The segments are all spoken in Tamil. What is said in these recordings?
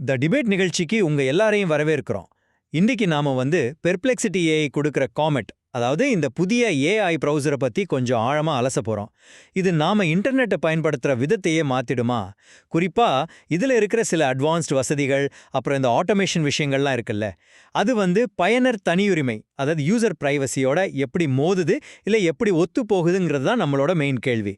த டிபேட் நிகழ்ச்சிக்கு உங்க எல்லாரையும் வரவேற்கிறோம். இன்னைக்கு நாம வந்து பெர்ப்ளெக்சிட்டி ஏஐ கொடுக்குற காமெட் அதாவது இந்த புதிய ஏஐ ப்ரௌசரை பத்தி கொஞ்சம் ஆழமா அலச போகிறோம் இது நாம இன்டர்நெட்டை பயன்படுத்துற விதத்தையே மாத்திடுமா? குறிப்பா இதுல இருக்கிற சில அட்வான்ஸ்டு வசதிகள் அப்புறம் இந்த ஆட்டோமேஷன் விஷயங்கள்லாம் இருக்குல்ல. அது வந்து பயனர் தனியுரிமை அதாவது யூசர் பிரைவசியோட எப்படி மோதுது இல்ல எப்படி ஒத்து போகுதுங்கிறது தான் நம்மளோட மெயின் கேள்வி.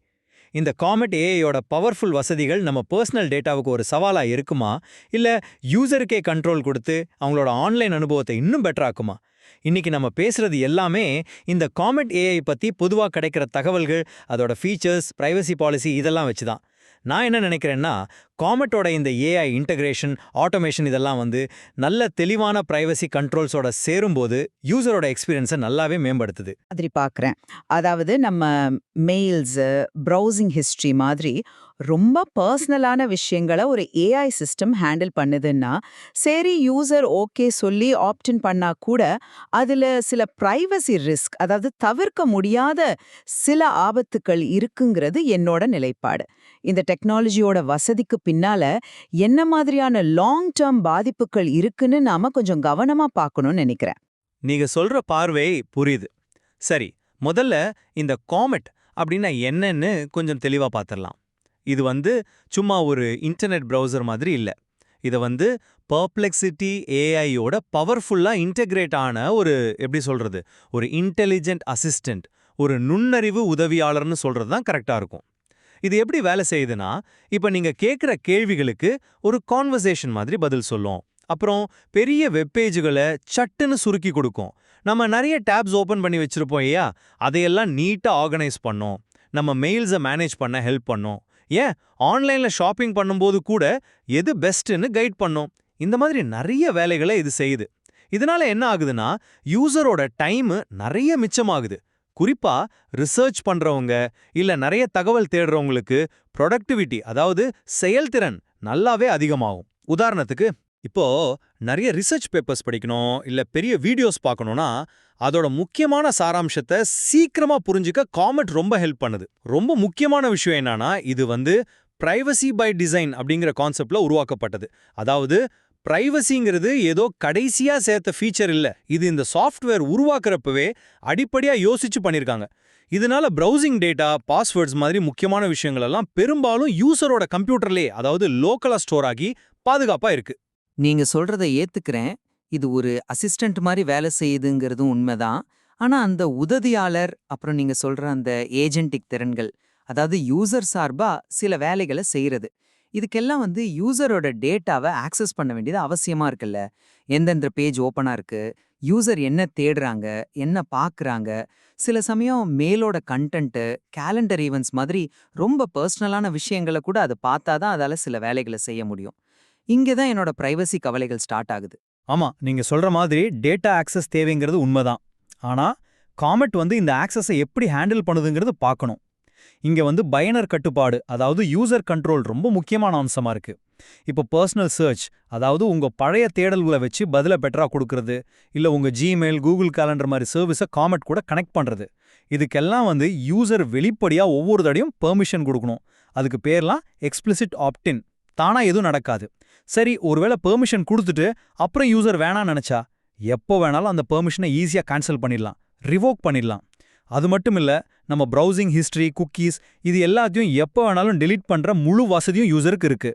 இந்த காமெட் ஏஐயோட பவர்ஃபுல் வசதிகள் நம்ம பர்சனல் டேட்டாவுக்கு ஒரு சவாலா இருக்குமா? இல்ல யூசருக்கே கண்ட்ரோல் கொடுத்து அவங்களோட ஆன்லைன் அனுபவத்தை இன்னும் பெட்டராக்குமா இன்னைக்கு நம்ம பேசுறது எல்லாமே இந்த காமெட் ஏஐ பத்தி பொதுவா கிடைக்கிற தகவல்கள் அதோட ஃபீச்சர்ஸ் ப்ரைவசி பாலிசி இதெல்லாம் வச்சு தான் நான் என்ன நினைக்கிறேன்னா காமெட்டோட இந்த ஏஐ இன்டகிரேஷன் ஆட்டோமேஷன் இதெல்லாம் வந்து நல்ல தெளிவான ப்ரைவசி கண்ட்ரோல்ஸோட சேரும்போது யூசரோட எக்ஸ்பீரியன்ஸை நல்லாவே மேம்படுத்துது. மாதிரி பார்க்குறேன் அதாவது நம்ம மெயில்ஸு ப்ரௌசிங் ஹிஸ்ட்ரி மாதிரி ரொம்ப பர்சனலான விஷயங்களை ஒரு ஏஐ சிஸ்டம் ஹேண்டில் பண்ணுதுன்னா சரி யூசர் ஓகே சொல்லி ஆப்டின் பண்ணா கூட அதில் சில ப்ரைவசி ரிஸ்க் அதாவது தவிர்க்க முடியாத சில ஆபத்துக்கள் இருக்குங்கிறது என்னோட நிலைப்பாடு. இந்த டெக்னாலஜியோட வசதிக்கு பின்னால என்ன மாதிரியான லாங் டேர்ம் பாதிப்புகள் இருக்குன்னு நாம கொஞ்சம் கவனமா பார்க்கணும்னு நினைக்கிறேன். நீங்க சொல்ற பார்வை புரியுது. சரி முதல்ல இந்த காமெட் அப்படின்னா என்னன்னு கொஞ்சம் தெளிவா பார்த்துடலாம் இது வந்து சும்மா ஒரு இன்டர்நெட் பிரவுசர் மாதிரி இல்ல. இத வந்து பர்ப்ளெக்சிட்டி ஏஐயோட பவர்ஃபுல்லா இன்டகிரேட் ஆன ஒரு எப்படி சொல்றது ஒரு இன்டெலிஜென்ட் அசிஸ்டன்ட் ஒரு நுண்ணறிவு உதவியாளர்னு சொல்றது தான் கரெக்டா இருக்கும். இது எப்படி வேலை செய்யுதுன்னா இப்ப நீங்க கேக்குற கேள்விகளுக்கு ஒரு கான்வர்சேஷன் மாதிரி பதில் சொல்லும். அப்புறம் பெரிய வெப்பேஜுகளை சட்டுன்னு சுருக்கி கொடுக்கும். நம்ம நிறைய டேப்ஸ் ஓபன் பண்ணி வச்சிருப்போம் ஐயா அதையெல்லாம் நீட்டா ஆர்கனைஸ் பண்ணோம். நம்ம மெயில்ஸை மேனேஜ் பண்ண ஹெல்ப் பண்ணோம். ஏன்? ஆன்லைன்ல ஷாப்பிங் பண்ணும்போது கூட எது பெஸ்ட்டுன்னு கைட் பண்ணோம். இந்த மாதிரி நிறைய வேலைகளை இது செய்யுது. இதனால என்ன ஆகுதுன்னா யூசரோட டைம் நிறைய மிச்சமாகுது. குறிப்பா ரிசர்ச் பண்றவங்க இல்ல நிறைய தகவல் தேடுறவங்களுக்கு ப்ரொடக்டிவிட்டி அதாவது செயல்திறன் நல்லாவே அதிகமாகும். உதாரணத்துக்கு இப்போ நிறைய ரிசர்ச் பேப்பர்ஸ் படிக்கணும் இல்ல பெரிய வீடியோஸ் பார்க்கணும்னா அதோட முக்கியமான சாராம்சத்தை சீக்கிரமா புரிஞ்சுக்க காமெட் ரொம்ப ஹெல்ப் பண்ணுது. ரொம்ப முக்கியமான விஷயம் என்னன்னா இது வந்து பிரைவசி பை டிசைன் அப்படிங்கிற கான்செப்ட்ல உருவாக்கப்பட்டது. அதாவது பிரைவசிங்கிறது ஏதோ கடைசியா சேர்த்த ஃபீச்சர் இல்ல. இது இந்த சாஃப்ட்வேர் உருவாக்குறப்பவே அடிப்படையா யோசிச்சு பண்ணிருக்காங்க. இதனால ப்ரௌசிங் டேட்டா பாஸ்வேர்ட்ஸ் மாதிரி முக்கியமான விஷயங்கள் எல்லாம் பெரும்பாலும் யூசரோட கம்ப்யூட்டர்லே அதாவது லோக்கலா ஸ்டோர் ஆகி பாதுகாப்பா இருக்கு. நீங்க சொல்றத ஏத்துக்கிறேன். இது ஒரு அசிஸ்டன்ட் மாதிரி வேலை செய்யுதுங்கிறதும் உண்மைதான். ஆனா அந்த உதவியாளர் அப்புறம் நீங்க சொல்ற அந்த ஏஜென்டிக் திறன்கள் அதாவது யூசர் சார்பா சில வேலைகளை செய்யறது இதுக்கெல்லாம் வந்து யூசரோட டேட்டாவை ஆக்சஸ் பண்ண வேண்டியது அவசியமா இருக்குல்ல? எந்தெந்த பேஜ் ஓப்பனா இருக்கு? யூசர் என்ன தேடுறாங்க? என்ன பார்க்குறாங்க சில சமயம் மேலோட கண்டென்ட்டு கேலண்டர் ஈவெண்ட்ஸ் மாதிரி ரொம்ப பர்சனலான விஷயங்களை கூட அது பார்த்தா தான் அதால சில வேலைகளை செய்ய முடியும். இங்கே தான் என்னோட பிரைவசி கவலைகள் ஸ்டார்ட் ஆகுது. ஆமா நீங்க சொல்ற மாதிரி டேட்டா ஆக்சஸ் தேவைங்கிறது உண்மைதான். ஆனா காமெட் வந்து இந்த ஆக்சஸை எப்படி ஹேண்டில் பண்ணுதுங்கிறது பார்க்கணும். இங்க வந்து பயனர் கட்டுப்பாடு அதாவது யூசர் கண்ட்ரோல் ரொம்ப முக்கியமான அம்சமா இருக்கு. இப்போ பர்சனல் சர்ச் அதாவது உங்க பழைய தேடல்களை வச்சு பதில பெட்டரா கொடுக்கறது இல்ல உங்க ஜிமெயில் கூகுள் கேலண்டர் மாதிரி சர்வீஸை காமெட் கூட கனெக்ட் பண்றது. இதுக்கெல்லாம் வந்து யூசர் வெளிப்படையா ஒவ்வொரு தடையும் பெர்மிஷன் கொடுக்கணும். அதுக்கு பேர்லாம் எக்ஸ்பிளிசிட் ஆப்டின் தானா எதுவும் நடக்காது. சரி ஒருவேளை பெர்மிஷன் கொடுத்துட்டு அப்புறம் யூசர் வேணாம்னு நினைச்சா எப்போ வேணாலும் அந்த பெர்மிஷனை ஈஸியா கேன்சல் பண்ணிடலாம். ரிவோக் பண்ணிடலாம். அது மட்டும் இல்ல நம்ம ப்ரௌசிங் ஹிஸ்ட்ரி குக்கீஸ் இது எல்லாத்தையும் எப்போ வேணாலும் டெலீட் பண்ற முழு வசதியும் யூசருக்கு இருக்கு.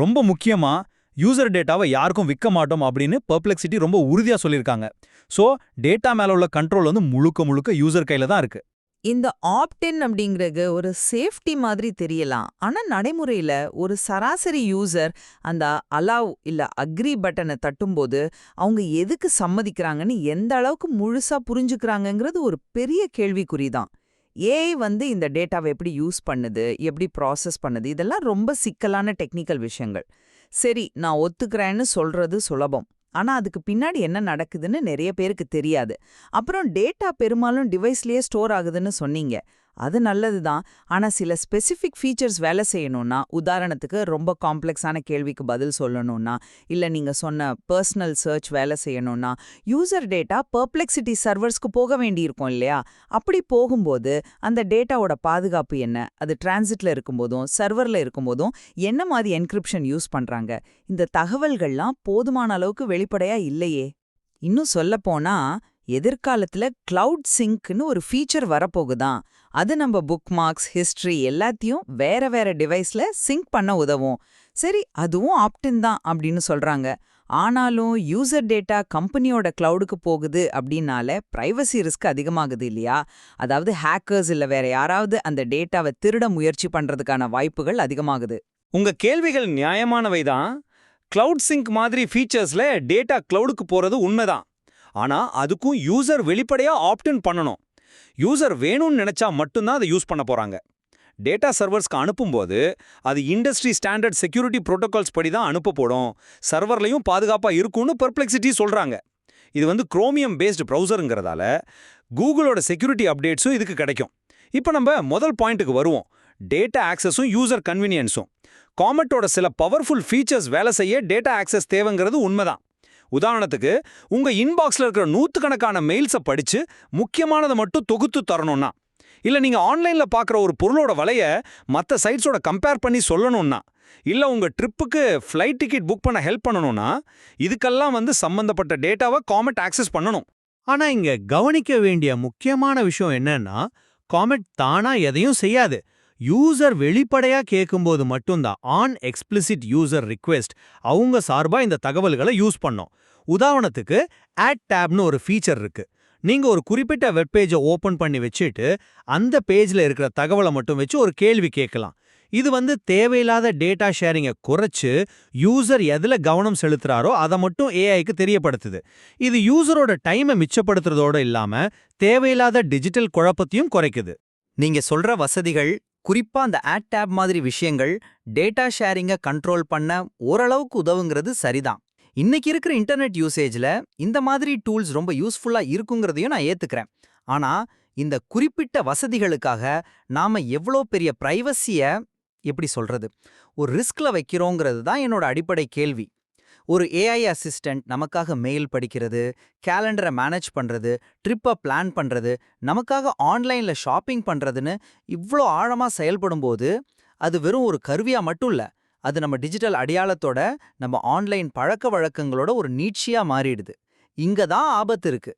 ரொம்ப முக்கியமா யூசர் டேட்டாவை யாருக்கும் விற்க மாட்டோம் அப்படின்னு பர்ப்ளெக்சிட்டி ரொம்ப உறுதியா சொல்லியிருக்காங்க. ஸோ டேட்டா மேல உள்ள கண்ட்ரோல் வந்து முழுக்க முழுக்க யூசர் கையில் தான் இருக்கு. இந்த ஆப்டின் அப்படிங்கிறது ஒரு சேஃப்டி மாதிரி தெரியலாம். ஆனா நடைமுறையில ஒரு சராசரி யூசர் அந்த அலாவ் இல்ல அக்ரி பட்டனை தட்டும்போது அவங்க எதுக்கு சம்மதிக்கிறாங்கன்னு எந்த அளவுக்கு முழுசா புரிஞ்சுக்கிறாங்கங்கிறது ஒரு பெரிய கேள்விக்குறிதான் ஏஐ வந்து இந்த டேட்டாவை எப்படி யூஸ் பண்ணுது எப்படி ப்ராசஸ் பண்ணுது இதெல்லாம் ரொம்ப சிக்கலான டெக்னிக்கல் விஷயங்கள். சரி நான் ஒத்துக்கிறேன்னு சொல்றது சுலபம். ஆனா அதுக்கு பின்னாடி என்ன நடக்குதுன்னு நிறைய பேருக்கு தெரியாது. அப்புறம் டேட்டா பெரும்பாலும் டிவைஸ்லயே ஸ்டோர் ஆகுதுன்னு சொன்னீங்க. அது நல்லது தான் ஆனா சில ஸ்பெசிஃபிக் ஃபீச்சர்ஸ் வேலை செய்யணும்னா உதாரணத்துக்கு ரொம்ப காம்ப்ளெக்ஸான கேள்விக்கு பதில் சொல்லணும்னா இல்ல நீங்க சொன்ன பர்சனல் சர்ச் வேலை செய்யணும்னா யூசர் டேட்டா பர்ப்ளெக்சிட்டி சர்வர்ஸ்க்கு போக வேண்டியிருக்கும் இல்லையா? அப்படி போகும்போது அந்த டேட்டாவோட பாதுகாப்பு என்ன? அது டிரான்சிட்ல இருக்கும்போதும் சர்வர்ல இருக்கும்போதும் என்ன மாதிரி என்கிரிப்ஷன் யூஸ் பண்றாங்க? இந்த தகவல்கள்லாம் போதுமான அளவுக்கு வெளிப்படையா இல்லையே. இன்னும் சொல்லப்போனால் எதிர்காலத்தில் எதிர்காலத்துல கிளவுட் சிங்க்னு ஒரு ஃபீச்சர் வரப்போகுதான். அது நம்ம புக் மார்க்ஸ் ஹிஸ்ட்ரி எல்லாத்தையும் வேற வேற டிவைஸ்ல சிங்க் பண்ண உதவும். சரி அதுவும் ஆப்டின் தான் அப்படின்னு சொல்றாங்க. ஆனாலும் யூசர் டேட்டா கம்பெனியோட கிளவுடுக்கு போகுது அப்படின்னால பிரைவசி ரிஸ்க் அதிகமாகுது இல்லையா? அதாவது ஹேக்கர்ஸ் இல்ல வேற யாராவது அந்த டேட்டாவை திருட முயற்சி பண்றதுக்கான வாய்ப்புகள் அதிகமாகுது. உங்க கேள்விகள் நியாயமானவை தான். கிளவுட் சிங்க் மாதிரி ஃபீச்சர்ஸ்ல டேட்டா கிளவுடுக்கு போறது உண்மைதான். ஆனா அதுக்கும் யூசர் வெளிப்படையா ஆப்டின் பண்ணணும். யூசர் வேணும்னு நினைச்சா மட்டும்தான் அதை யூஸ் பண்ண போறாங்க. டேட்டா சர்வர்ஸ்க்கு அனுப்பும்போது அது இண்டஸ்ட்ரி ஸ்டாண்டர்ட் செக்யூரிட்டி புரோட்டோகால்ஸ் படி தான் அனுப்பப்படும் சர்வர்லையும் பாதுகாப்பா இருக்கும்னு பெர்ப்ளெக்சிட்டி சொல்றாங்க. இது வந்து குரோமியம் பேஸ்டு ப்ரௌசருங்கிறதால கூகுளோட செக்யூரிட்டி அப்டேட்ஸும் இதுக்கு கிடைக்கும். இப்போ நம்ம முதல் பாயிண்ட்டுக்கு வருவோம். Data ஆக்சஸும் user கன்வீனியன்ஸும். காமெட்டோட சில பவர்ஃபுல் ஃபீச்சர்ஸ் வேலை செய்ய டேட்டா ஆக்சஸ் தேவைங்கிறது உண்மைதான். உதாரணத்துக்கு உங்க இன்பாக்ஸ்ல இருக்கிற நூத்துக்கணக்கான மெயில்ஸை படிச்சு முக்கியமானதை மட்டும் தொகுத்து தரணும்னா இல்ல நீங்க ஆன்லைன்ல பார்க்குற ஒரு பொருளோட விலைய மற்ற சைட்ஸோட கம்பேர் பண்ணி சொல்லணும்னா இல்ல உங்க ட்ரிப்புக்கு ஃப்ளைட் டிக்கெட் புக் பண்ண ஹெல்ப் பண்ணணும்னா இதுக்கெல்லாம் வந்து சம்பந்தப்பட்ட டேட்டாவை காமெட் ஆக்சஸ் பண்ணணும். ஆனா இங்க கவனிக்க வேண்டிய முக்கியமான விஷயம் என்னன்னா காமெட் தானா எதையும் செய்யாது. யூசர் வெளிப்படையா கேட்கும்போது மட்டும்தான் ஆன் எக்ஸ்பிளிசிட் யூசர் ரிக்வெஸ்ட் அவங்க சார்பா இந்த தகவல்களை யூஸ் பண்ணோம். உதாரணத்துக்கு ஆட் டேப்னு ஒரு ஃபீச்சர் இருக்கு. நீங்க ஒரு குறிப்பிட்ட வெப்பேஜை ஓபன் பண்ணி வச்சுட்டு அந்த பேஜ்ல இருக்கிற தகவலை மட்டும் வச்சு ஒரு கேள்வி கேட்கலாம். இது வந்து தேவையில்லாத டேட்டா ஷேரிங்கை குறைச்சு யூசர் எதுல கவனம் செலுத்துறாரோ அதை மட்டும் ஏஐக்கு தெரியப்படுத்துது. இது யூசரோட டைமை மிச்சப்படுத்துறதோட இல்லாம தேவையில்லாத டிஜிட்டல் குழப்பத்தையும் குறைக்குது. நீங்க சொல்ற வசதிகள் குறிப்பா அந்த ஆட் டேப் மாதிரி விஷயங்கள் டேட்டா ஷேரிங்க கண்ட்ரோல் பண்ண ஓரளவுக்கு உதவுங்கிறது சரிதான். இன்னைக்கு இருக்கிற இன்டர்நெட் யூசேஜ்ல இந்த மாதிரி டூல்ஸ் ரொம்ப யூஸ்ஃபுல்லா இருக்குங்கிறதையும் நான் ஏற்றுக்கிறேன் ஆனா இந்த குறிப்பிட்ட வசதிகளுக்காக நாம எவ்வளோ பெரிய பிரைவசிய எப்படி சொல்றது? ஒரு ரிஸ்க்ல வைக்கிறோங்கிறது தான் என்னோட அடிப்படை கேள்வி. ஒரு ஏஐ அசிஸ்டன்ட் நமக்காக மெயில் படிக்கிறது கேலண்டரை மேனேஜ் பண்றது ட்ரிப்பை பிளான் பண்றது நமக்காக ஆன்லைன்ல ஷாப்பிங் பண்றதுன்னு இவ்ளோ ஆழமா செயல்படும்போது அது வெறும் ஒரு கருவியா மட்டும் இல்ல அது நம்ம டிஜிட்டல் அடையாளத்தோட நம்ம ஆன்லைன் பழக்க வழக்கங்களோட ஒரு நீட்சியா மாறிடுது. இங்க தான் ஆபத்து இருக்கு.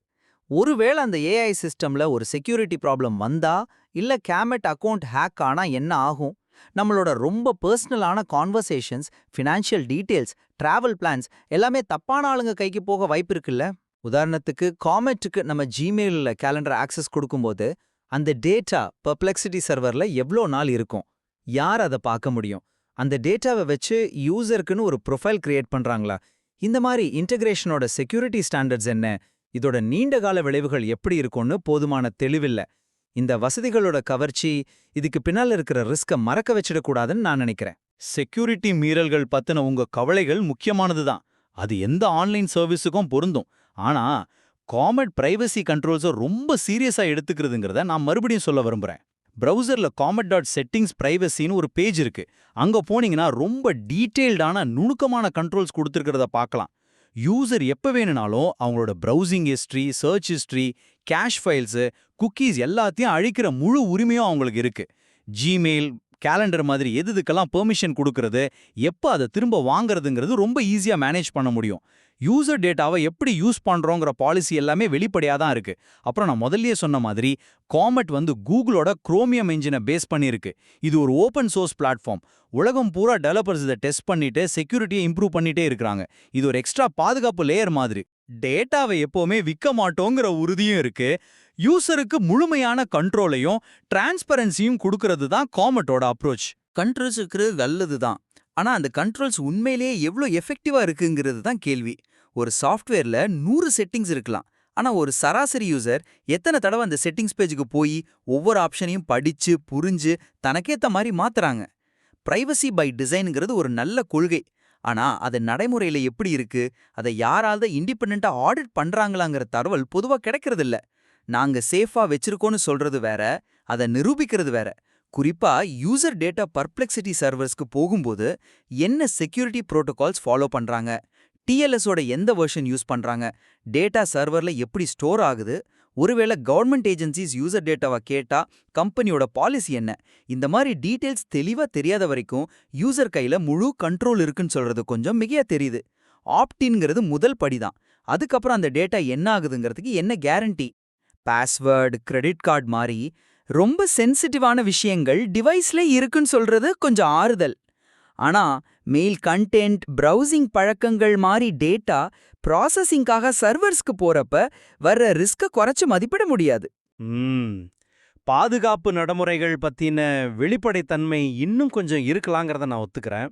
ஒருவேளை அந்த ஏஐ சிஸ்டம்ல ஒரு செக்யூரிட்டி ப்ராப்ளம் வந்தா இல்ல கேமெட் அக்கவுண்ட் ஹேக் ஆனா என்ன ஆகும்? நம்மளோட ரொம்ப பர்சனலான conversations financial details travel plans எல்லாமே தப்பான ஆளுங்க கைக்கு போக வாய்ப்பு இருக்குல்ல? உதாரணத்துக்கு காமெட்டுக்கு நம்ம ஜிமெயிலில் கேலண்டர் ஆக்சஸ் கொடுக்கும்போது அந்த டேட்டா பர்ப்ளெக்சிட்டி சர்வரில் எவ்வளோ நாள் இருக்கும்? யார் அதை பார்க்க முடியும்? அந்த டேட்டாவை வச்சு யூசருக்குன்னு ஒரு ப்ரொஃபைல் கிரியேட் பண்றாங்களா? இந்த மாதிரி இன்டகிரேஷனோட செக்யூரிட்டி ஸ்டாண்டர்ட்ஸ் என்ன? இதோட நீண்ட கால விளைவுகள் எப்படி இருக்கும்னு போதுமான தெளிவில்லை. இந்த வசதிகளோட கவர்ச்சி இதுக்கு பின்னால் இருக்கிற ரிஸ்க மறக்க வச்சிடக்கூடாதுன்னு நான் நினைக்கிறேன். செக்யூரிட்டி மீறல்கள் பத்தின உங்க கவலைகள் முக்கியமானதுதான். அது எந்த ஆன்லைன் சர்வீஸுக்கும் பொருந்தும். ஆனா காமெட் பிரைவசி கண்ட்ரோல்ஸை ரொம்ப சீரியஸா எடுத்துக்கிறதுங்கிறத நான் மறுபடியும் சொல்ல விரும்புறேன். பிரவுசர்ல காமெட் டாட் செட்டிங்ஸ் பிரைவசின்னு ஒரு பேஜ் இருக்கு. அங்க போனீங்கன்னா ரொம்ப டீட்டெயில்டான நுணுக்கமான கண்ட்ரோல்ஸ் கொடுத்துருக்கிறத பார்க்கலாம் யூசர் எப்ப வேணும்னாலும் அவங்களோட browsing history search history cache files cookies எல்லாத்தையும் அழிக்கிற முழு உரிமையும் அவங்களுக்கு இருக்கு. ஜிமெயில் கேலண்டர் மாதிரி எது இதுக்கெல்லாம் பெர்மிஷன் கொடுக்கறது எப்போ அதை திரும்ப வாங்குறதுங்கிறது ரொம்ப ஈஸியாக மேனேஜ் பண்ண முடியும். யூசர் டேட்டாவை எப்படி யூஸ் பண்ணுறோங்கிற பாலிசி எல்லாமே வெளிப்படையாக தான் இருக்கு. அப்புறம் நான் முதல்லயே சொன்ன மாதிரி காமெட் வந்து கூகுளோட குரோமியம் இன்ஜினை பேஸ் பண்ணியிருக்கு இது ஒரு ஓப்பன் சோர்ஸ் பிளாட்ஃபார்ம் உலகம் பூரா டெவலப்பர்ஸ் இதை டெஸ்ட் பண்ணிட்டு செக்யூரிட்டியை இம்ப்ரூவ் பண்ணிட்டே இருக்கிறாங்க. இது ஒரு எக்ஸ்ட்ரா பாதுகாப்பு லேயர் மாதிரி. டேட்டாவை எப்பவுமே விற்க மாட்டோங்கிற உறுதியும் இருக்கு. யூசருக்கு முழுமையான கண்ட்ரோலையும் டிரான்ஸ்பரன்சியும் கொடுக்கறது தான் காமெட்டோட அப்ரோச். கண்ட்ரோல்ஸ் இருக்கிறது நல்லது தான். ஆனா அந்த கண்ட்ரோல்ஸ் உண்மையிலேயே எவ்வளோ எஃபெக்டிவா இருக்குங்கிறது தான் கேள்வி. ஒரு சாஃப்ட்வேர்ல நூறு செட்டிங்ஸ் இருக்கலாம். ஆனா ஒரு சராசரி யூசர் எத்தனை தடவை அந்த செட்டிங்ஸ் பேஜுக்கு போய் ஒவ்வொரு ஆப்ஷனையும் படிச்சு புரிஞ்சு தனக்கேத்த மாதிரி மாத்துறாங்க. பிரைவசி பை டிசைனுங்கிறது ஒரு நல்ல கொள்கை. ஆனா அது நடைமுறையில எப்படி இருக்கு? அதை யாராவது இண்டிபெண்டா ஆடிட் பண்றாங்களாங்கிற தகவல் பொதுவா கிடைக்கிறது இல்ல நாங்க சேஃபா வச்சிருக்கோம்னு சொல்றது வேற அதை நிரூபிக்கிறது வேற. குறிப்பா யூசர் டேட்டா பர்ப்ளெக்சிட்டி சர்வர்ஸ்க்கு போகும்போது என்ன செக்யூரிட்டி புரோட்டோகால்ஸ் ஃபாலோ பண்றாங்க? டிஎல்எஸோட எந்த வெர்ஷன் யூஸ் பண்றாங்க? டேட்டா சர்வர்ல எப்படி ஸ்டோர் ஆகுது? ஒருவேளை கவர்மெண்ட் ஏஜென்சிஸ் யூசர் டேட்டாவை கேட்டா கம்பெனியோட பாலிசி என்ன? இந்த மாதிரி டீட்டெயில்ஸ் தெளிவா தெரியாத வரைக்கும் யூசர் கையில முழு கண்ட்ரோல் இருக்குன்னு சொல்றது கொஞ்சம் மிகையா தெரியுது. ஆப்டின்ங்கிறது முதல் படிதான். அதுக்கப்புறம் அந்த டேட்டா என்ன ஆகுதுங்கிறதுக்கு என்ன கேரண்டி பாஸ்வேர்டு கிரெடிட் கார்டு மாதிரி ரொம்ப சென்சிட்டிவான விஷயங்கள் டிவைஸ்ல இருக்குன்னு சொல்றது கொஞ்சம் ஆறுதல். ஆனா மெயில் கண்டென்ட் பிரவுசிங் பழக்கங்கள் மாதிரி டேட்டா ப்ராசஸிங்காக சர்வர்ஸ்க்கு போறப்ப வர்ற ரிஸ்க குறைச்சு மதிப்பிட முடியாது. பாதுகாப்பு நடைமுறைகள் பத்தின வெளிப்படைத்தன்மை இன்னும் கொஞ்சம் இருக்கலாங்கிறத நான் ஒத்துக்கிறேன்.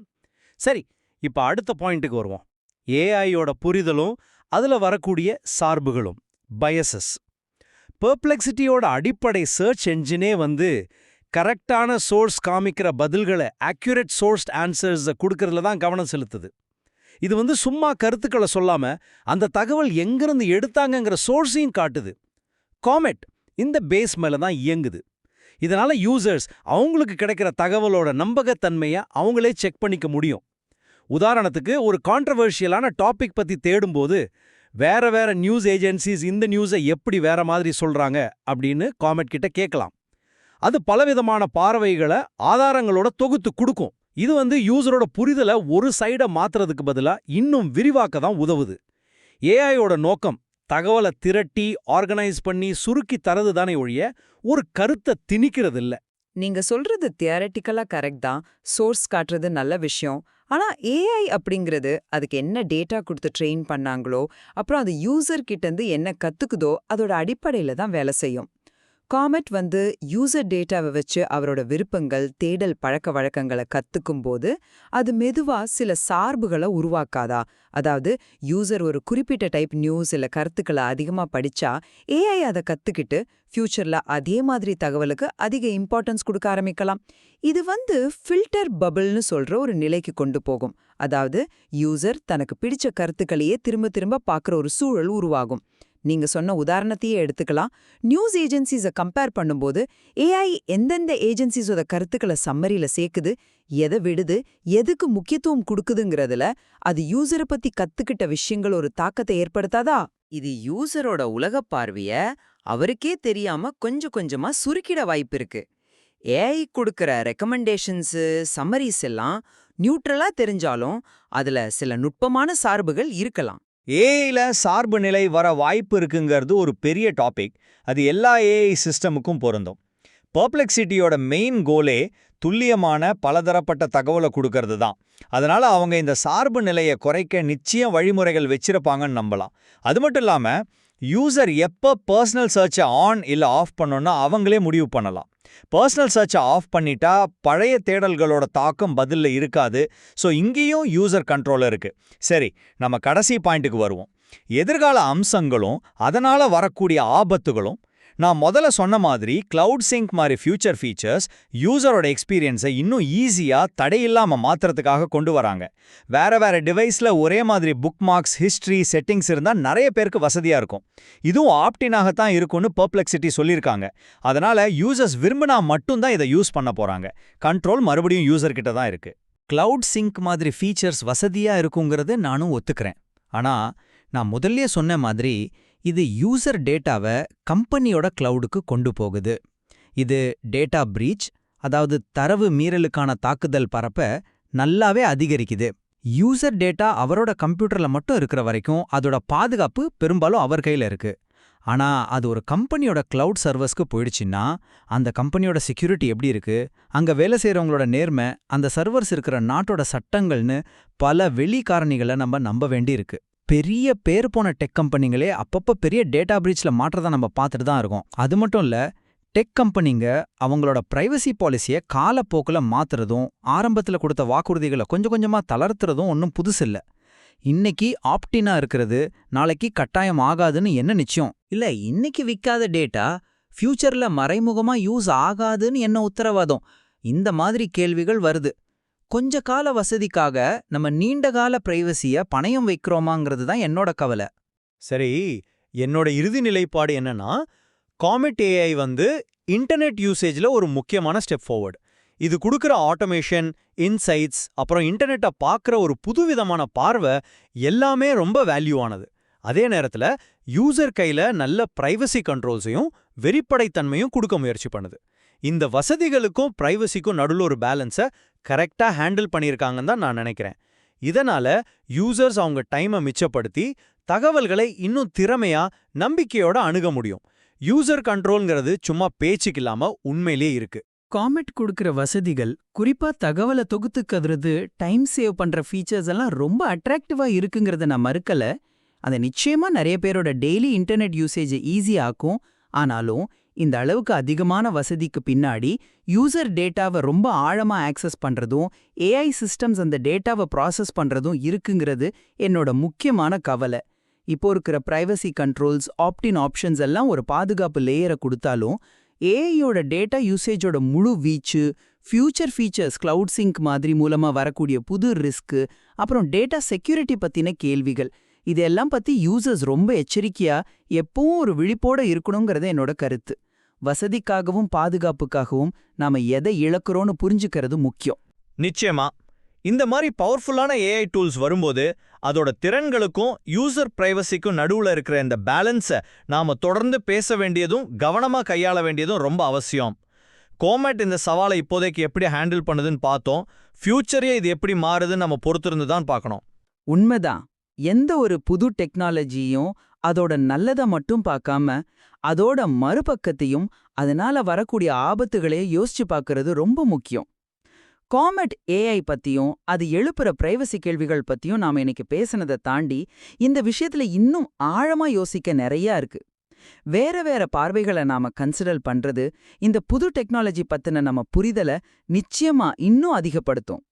சரி இப்ப அடுத்த பாயிண்ட்டுக்கு வருவோம். ஏஐயோட புரிதலும் அதுல வரக்கூடிய சார்புகளும் பயசஸ் பெர்ப்ளெக்சிட்டியோட அடிப்படை சர்ச் என்ஜினே வந்து கரெக்டான சோர்ஸ் காமிக்கிற பதில்களை அக்யூரேட் சோர்ஸ்ட் ஆன்சர்ஸை கொடுக்கறதுல தான் கவனம் செலுத்துது. இது வந்து சும்மா கருத்துக்களை சொல்லாம அந்த தகவல் எங்கிருந்து எடுத்தாங்கங்கிற சோர்ஸையும் காட்டுது. காமெட் இந்த பேஸ் மேல தான் இயங்குது. இதனால யூசர்ஸ் அவங்களுக்கு கிடைக்கிற தகவலோட நம்பகத்தன்மையை அவங்களே செக் பண்ணிக்க முடியும். உதாரணத்துக்கு ஒரு கான்ட்ரவர்ஷியலான டாபிக் பத்தி தேடும்போது வேற வேற நியூஸ் ஏஜென்சிஸ் இந்த நியூஸை எப்படி வேற மாதிரி சொல்றாங்க அப்படின்னு காமெட் கிட்ட கேட்கலாம். அது பலவிதமான பார்வைகளை ஆதாரங்களோட தொகுத்து கொடுக்கும். இது வந்து யூசரோட புரிதலை ஒரு சைடை மாத்துறதுக்கு பதிலா இன்னும் விரிவாக்க தான் உதவுது ஏஐயோட நோக்கம் தகவலை திரட்டி ஆர்கனைஸ் பண்ணி சுருக்கி தரது தானே ஒழிய ஒரு கருத்தை திணிக்கிறது இல்ல நீங்க சொல்றது தியரட்டிக்கலா கரெக்ட் தான். சோர்ஸ் காட்டுறது நல்ல விஷயம். ஆனா ஏஐ அப்படிங்கிறது அதுக்கு என்ன டேட்டா கொடுத்து ட்ரெயின் பண்ணாங்களோ அப்புறம் அது யூசர் கிட்ட இருந்து என்ன கத்துக்குதோ அதோட அடிப்படையில தான் வேலை செய்யும். காமெட் வந்து யூசர் டேட்டாவை வச்சு அவரோட விருப்பங்கள் தேடல் பழக்க வழக்கங்களை கத்துக்கும் போது அது மெதுவா சில சார்புகளை உருவாக்காதா? அதாவது யூசர் ஒரு குறிப்பிட்ட டைப் நியூஸ் இல்ல கருத்துக்களை அதிகமா படிச்சா ஏஐ அதை கத்துக்கிட்டு ஃபியூச்சர்ல அதே மாதிரி தகவலுக்கு அதிக இம்பார்ட்டன்ஸ் கொடுக்க ஆரம்பிக்கலாம். இது வந்து ஃபில்டர் பபிள்னு சொல்ற ஒரு நிலைக்கு கொண்டு போகும். அதாவது யூசர் தனக்கு பிடிச்ச கருத்துக்களையே திரும்ப திரும்ப பார்க்குற ஒரு சூழல் உருவாகும். நீங்க சொன்ன உதாரணத்தையே எடுத்துக்கலாம். நியூஸ் ஏஜென்சிஸை கம்பேர் பண்ணும்போது ஏஐ எந்தெந்த ஏஜென்சிஸோட கருத்துக்களை சம்மரியில சேர்க்குது எதை விடுது எதுக்கு முக்கியத்துவம் கொடுக்குதுங்கிறதுல அது யூசரை பத்தி கத்துக்கிட்ட விஷயங்கள் ஒரு தாக்கத்தை ஏற்படுத்தாதா? இது யூசரோட உலகப் பார்வைய அவருக்கே தெரியாம கொஞ்சம் கொஞ்சமா சுருக்கிட வாய்ப்பு இருக்கு. ஏஐ கொடுக்குற ரெக்கமெண்டேஷன்ஸு சம்மரிஸ் எல்லாம் நியூட்ரலா தெரிஞ்சாலும் அதுல சில நுட்பமான சார்புகள் இருக்கலாம். ஏஐல சார்பு நிலை வர வாய்ப்பு இருக்குங்கிறது ஒரு பெரிய டாபிக் அது எல்லா ஏஐ சிஸ்டமுக்கும் பொருந்தும். பர்ப்ளெக்சிட்டியோட மெயின் கோலே துல்லியமான பலதரப்பட்ட தகவலை கொடுக்கறது தான். அதனால அவங்க இந்த சார்பு நிலையை குறைக்க நிச்சயம் வழிமுறைகள் வச்சிருப்பாங்கன்னு நம்பலாம். அது மட்டும் இல்லாம யூசர் எப்போ பர்சனல் சர்ச்சை ஆன் இல்லை ஆஃப் பண்ணோன்னா அவங்களே முடிவு பண்ணலாம். பர்சனல் சர்ச்சை ஆஃப் பண்ணிட்டா பழைய தேடல்களோட தாக்கம் பதில்ல இருக்காது. ஸோ இங்கேயும் யூசர் கண்ட்ரோல் இருக்கு. சரி நம்ம கடைசி பாயிண்ட்டுக்கு வருவோம். எதிர்கால அம்சங்களும் அதனால வரக்கூடிய ஆபத்துகளும் நான் முதல்ல சொன்ன மாதிரி கிளவுட் சிங்க் மாதிரி ஃபியூச்சர் ஃபீச்சர்ஸ் யூசரோட எக்ஸ்பீரியன்ஸை இன்னும் ஈஸியாக தடையில்லாம மாத்துறதுக்காக கொண்டு வராங்க. வேற வேற டிவைஸில் ஒரே மாதிரி புக் மார்க்ஸ் ஹிஸ்ட்ரி செட்டிங்ஸ் இருந்தால் நிறைய பேருக்கு வசதியாக இருக்கும். இதுவும் ஆப்டினாகத்தான் இருக்கும்னு பர்ப்ளெக்சிட்டி சொல்லியிருக்காங்க. அதனால யூசர்ஸ் விரும்பினா மட்டும்தான் இதை யூஸ் பண்ண போறாங்க. கண்ட்ரோல் மறுபடியும் யூசர்கிட்ட தான் இருக்கு. கிளவுட் சிங்க் மாதிரி ஃபீச்சர்ஸ் வசதியா இருக்குங்கிறது நானும் ஒத்துக்கிறேன். ஆனா நான் முதல்லயே சொன்ன மாதிரி இது யூசர் டேட்டாவை கம்பெனியோட கிளவுடுக்கு கொண்டு போகுது. இது டேட்டா பிரீச் அதாவது தரவு மீறலுக்கான தாக்குதல் பரப்ப நல்லாவே அதிகரிக்குது. யூசர் டேட்டா அவரோட கம்ப்யூட்டர்ல மட்டும் இருக்கிற வரைக்கும் அதோட பாதுகாப்பு பெரும்பாலும் அவர் கையில இருக்கு. ஆனா அது ஒரு கம்பெனியோட கிளவுட் சர்வஸ்க்கு போயிடுச்சுன்னா அந்த கம்பெனியோட செக்யூரிட்டி எப்படி இருக்கு? அங்க வேலை செய்றவங்களோட நேர்மை அந்த சர்வர்ஸ் இருக்கிற நாட்டோட சட்டங்கள்னு பல வெளி காரணிகளை நம்ம நம்ப வேண்டியிருக்கு. பெரிய பேர் போன டெக் கம்பெனிங்களே அப்பப்போ பெரிய டேட்டா பிரீச்சில் மாற்றதை நம்ம பார்த்துட்டு தான் இருக்கோம். அது மட்டும் இல்ல டெக் கம்பெனிங்க அவங்களோட பிரைவசி பாலிசியை காலப்போக்கில் மாத்துறதும் ஆரம்பத்தில் கொடுத்த வாக்குறுதிகளை கொஞ்சம் கொஞ்சமா தளர்த்துறதும் ஒன்றும் புதுசு இல்ல. இன்னைக்கு ஆப்டினா இருக்கிறது நாளைக்கு கட்டாயம் ஆகாதுன்னு என்ன நிச்சயம்? இல்ல இன்னைக்கு விற்காத டேட்டா ஃபியூச்சர்ல மறைமுகமா யூஸ் ஆகாதுன்னு என்ன உத்தரவாதம்? இந்த மாதிரி கேள்விகள் வருது. கொஞ்ச கால வசதிக்காக நம்ம நீண்ட கால பிரைவசிய பணயம் வைக்கிறோமாங்கிறது தான் என்னோட கவலை. சரி என்னோட இறுதி நிலைப்பாடு என்னன்னா காமெட் ஏஐ வந்து இன்டர்நெட் யூசேஜ்ல ஒரு முக்கியமான ஸ்டெப் ஃபார்வர்டு இது கொடுக்குற ஆட்டோமேஷன் இன்சைட்ஸ் அப்புறம் இன்டர்நெட்டை பார்க்குற ஒரு புதுவிதமான பார்வை எல்லாமே ரொம்ப வேல்யூவானது அதே நேரத்துல யூசர் கையில் நல்ல பிரைவசி கண்ட்ரோல்ஸையும் வெறிப்படைத்தன்மையும் கொடுக்க முயற்சி பண்ணுது. இந்த வசதிகளுக்கும் பிரைவசிக்கும் நடுவில் ஒரு பேலன்ஸை கரெக்டா ஹேண்டில் பண்ணியிருக்காங்கன்னு தான் நான் நினைக்கிறேன். இதனால யூசர்ஸ் அவங்க டைமை மிச்சப்படுத்தி தகவல்களை இன்னும் திறமையா நம்பிக்கையோட அணுக முடியும். யூசர் கண்ட்ரோல்ங்கிறது சும்மா பேச்சுக்கு இல்லாம உண்மையிலேயே இருக்கு. காமெட் கொடுக்கிற வசதிகள் குறிப்பா தகவலை தொகுத்துக்கிறது டைம் சேவ் பண்ற ஃபீச்சர்ஸ் எல்லாம் ரொம்ப அட்ராக்டிவா இருக்குங்கிறத நான் மறுக்கல. அதை நிச்சயமா நிறைய பேரோட டெய்லி இன்டர்நெட் யூசேஜை ஈஸியாக்கும் ஆனாலும் இந்த அளவுக்கு அதிகமான வசதிக்கு பின்னாடி யூசர் டேட்டாவை ரொம்ப ஆழமா ஆக்சஸ் பண்றதும் ஏஐ சிஸ்டம்ஸ் அந்த டேட்டாவை ப்ராசஸ் பண்றதும் இருக்குங்கிறது என்னோட முக்கியமான கவலை. இப்போ இருக்கிற பிரைவசி கண்ட்ரோல்ஸ் ஆப்டின் ஆப்ஷன்ஸ் எல்லாம் ஒரு பாதுகாப்பு லேயரை கொடுத்தாலும் ஏஐயோட டேட்டா யூசேஜோட முழு வீச்சு ஃபியூச்சர் ஃபீச்சர்ஸ் கிளவுட் சிங்க் மாதிரி மூலமா வரக்கூடிய புது ரிஸ்க் அப்புறம் டேட்டா செக்யூரிட்டி பத்தின கேள்விகள் இதெல்லாம் பத்தி யூசர்ஸ் ரொம்ப எச்சரிக்கையா எப்பவும் ஒரு விழிப்போட இருக்கணுங்கிறது என்னோட கருத்து. வசதிக்காகவும் பாதுகாப்புக்காகவும் நாம எதை இழக்கிறோம்னு புரிஞ்சுக்கிறது முக்கியம். நிச்சயமா. இந்த மாதிரி பவர்ஃபுல்லான ஏஐ டூல்ஸ் வரும்போது அதோட திறன்களுக்கும் யூசர் பிரைவசிக்கும் நடுவுல இருக்கிற இந்த பேலன்ஸை நாம தொடர்ந்து பேச வேண்டியதும் கவனமா கையாள வேண்டியதும் ரொம்ப அவசியம். கோமேட் இந்த சவாலை இப்போதைக்கு எப்படி ஹேண்டில் பண்ணுதுன்னு பார்த்தோம். ஃபியூச்சரே இது எப்படி மாறுதுன்னு நம்ம பொறுத்திருந்து தான் பார்க்கணும். உண்மைதான். எந்த ஒரு புது டெக்னாலஜியும் அதோட நல்லதை மட்டும் பார்க்காம அதோட மறுபக்கத்தையும் அதனால வரக்கூடிய ஆபத்துகளையும் யோசிச்சு பார்க்கறது ரொம்ப முக்கியம். காமெட் ஏஐ பத்தியும் அது எழுப்புற பிரைவசி கேள்விகள் பத்தியும் நாம இன்னைக்கு பேசினதை தாண்டி இந்த விஷயத்துல இன்னும் ஆழமா யோசிக்க நிறைய இருக்கு. வேற வேற பார்வைகளை நாம கன்சிடர் பண்றது இந்த புது டெக்னாலஜி பத்தின நம்ம புரிதலை நிச்சயமா இன்னும் அதிகப்படுத்தும்.